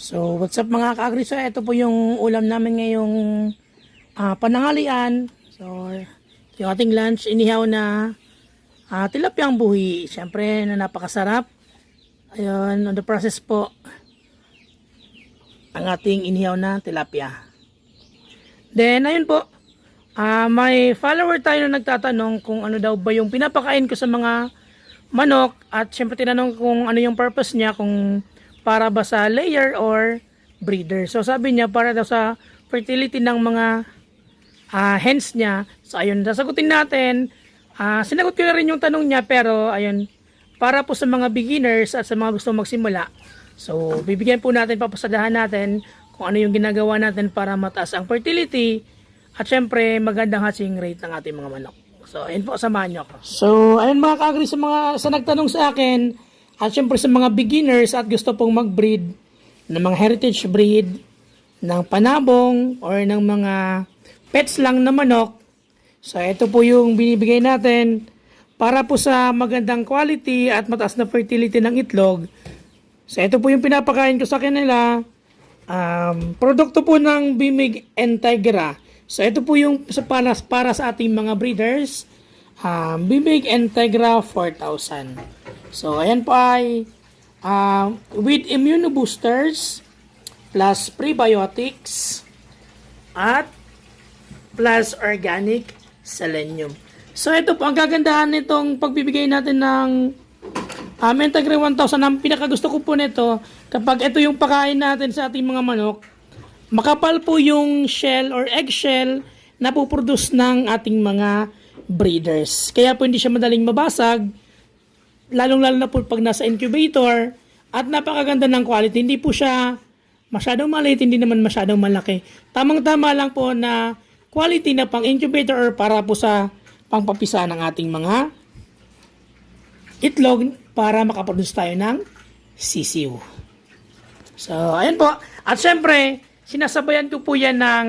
So, what's up mga ka-agriso? Ito po yung ulam namin ngayong ah, panangalian. So, yung ating lunch, inihaw na uh, tilapyang buhi. Siyempre, na napakasarap. Ayun, on the process po, ang ating inihaw na tilapia. Then, ayun po, ah, may follower tayo na nagtatanong kung ano daw ba yung pinapakain ko sa mga manok at syempre tinanong kung ano yung purpose niya kung para ba sa layer or breeder. So sabi niya para daw sa fertility ng mga ah, hens niya. So ayun, sasagutin natin. Ah, sinagot ko na rin yung tanong niya pero ayun, para po sa mga beginners at sa mga gusto magsimula. So bibigyan po natin, papasadahan natin kung ano yung ginagawa natin para mataas ang fertility at syempre magandang hatching rate ng ating mga manok. So, ayun po, samahan niyo ako. So, ayun mga ka sa mga sa nagtanong sa akin, at syempre sa mga beginners at gusto pong mag-breed ng mga heritage breed, ng panabong, or ng mga pets lang na manok. So, ito po yung binibigay natin para po sa magandang quality at mataas na fertility ng itlog. So, ito po yung pinapakain ko sa kanila. Um, produkto po ng Bimig Integra. So, ito po yung sa para, para sa ating mga breeders. Um, Bimig Integra 4000. So, ayan po ay um, with immunoboosters plus prebiotics at plus organic selenium. So, ito po ang kagandahan nitong pagbibigay natin ng um, Integra 1000. Ang pinakagusto ko po nito, kapag ito yung pakain natin sa ating mga manok, makapal po yung shell or eggshell na puproduce ng ating mga breeders. Kaya po hindi siya madaling mabasag, lalong-lalo na po pag nasa incubator, at napakaganda ng quality. Hindi po siya masyadong maliit, hindi naman masyadong malaki. Tamang-tama lang po na quality na pang incubator or para po sa pangpapisa ng ating mga itlog para makaproduce tayo ng sisiw. So, ayan po. At syempre, sinasabayan ko po yan ng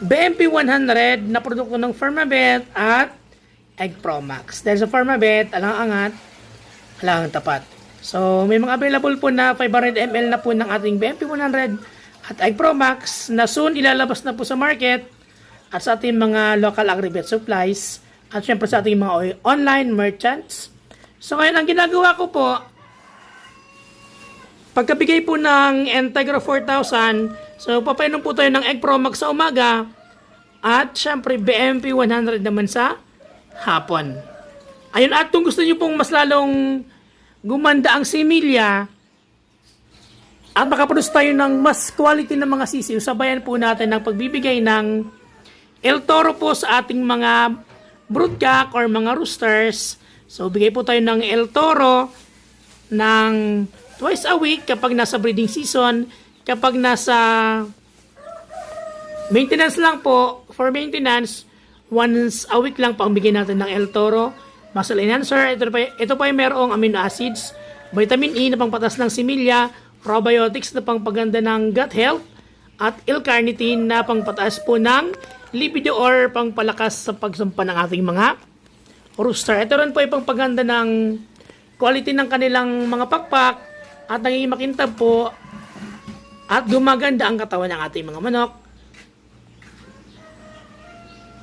BMP 100 na produkto ng Firmabet at Egg Pro Max. Dahil sa Firmabet, alang angat, alang tapat. So, may mga available po na 500 ml na po ng ating BMP 100 at Egg Pro Max na soon ilalabas na po sa market at sa ating mga local agribet supplies at syempre sa ating mga online merchants. So, ngayon, ang ginagawa ko po, Pagkabigay po ng Integra 4000, so papainom po tayo ng Egg Pro Max sa umaga at syempre BMP 100 naman sa hapon. Ayun at kung gusto niyo pong mas lalong gumanda ang similya at makaproduce tayo ng mas quality ng mga sisiw, sabayan po natin ng pagbibigay ng El Toro po sa ating mga broodcock or mga roosters. So bigay po tayo ng El Toro ng twice a week kapag nasa breeding season, kapag nasa maintenance lang po, for maintenance, once a week lang pang bigyan natin ng El Toro, muscle enhancer, ito pa, ito pa yung merong amino acids, vitamin E na pangpatas ng similya, probiotics na pangpaganda ng gut health, at L-carnitine na pangpataas po ng libido or pangpalakas sa pagsumpa ng ating mga rooster. Ito rin po ay pangpaganda ng quality ng kanilang mga pakpak at naging makintab po at gumaganda ang katawan ng ating mga manok.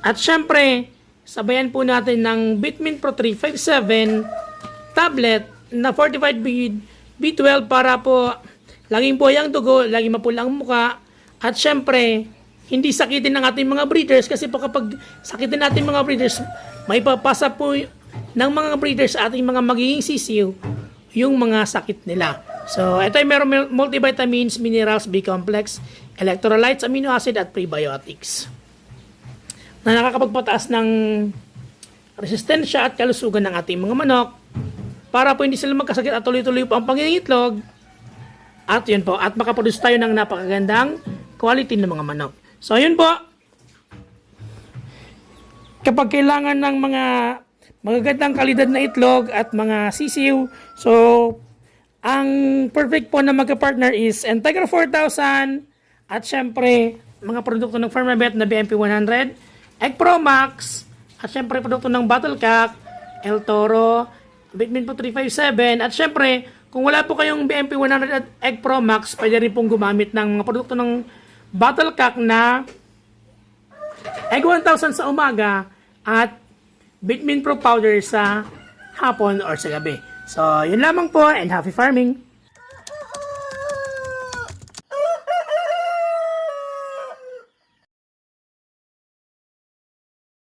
At syempre, sabayan po natin ng Bitmin Pro 357 tablet na fortified B, B12 para po laging buhay ang dugo, laging mapula ang muka at syempre, hindi sakitin ng ating mga breeders kasi po kapag sakitin natin mga breeders, may papasa po ng mga breeders sa ating mga magiging sisiw yung mga sakit nila. So, ito ay meron multivitamins, minerals, B-complex, electrolytes, amino acid, at prebiotics na nakakapagpataas ng resistensya at kalusugan ng ating mga manok para po hindi sila magkasakit at tuloy-tuloy po ang pangingitlog at yun po, at makaproduce tayo ng napakagandang quality ng mga manok. So, yun po. Kapag kailangan ng mga magagandang kalidad na itlog at mga sisiw, so, ang perfect po na magka-partner is Integra 4000 at syempre, mga produkto ng Firmabet na BMP 100, Egg Pro Max, at syempre produkto ng Battlecock, El Toro, Bitmin po 357, at syempre, kung wala po kayong BMP 100 at Egg Pro Max, pwede rin pong gumamit ng mga produkto ng Battlecock na Egg 1000 sa umaga at Bitmin Pro Powder sa hapon or sa gabi. So, yun lamang po and happy farming!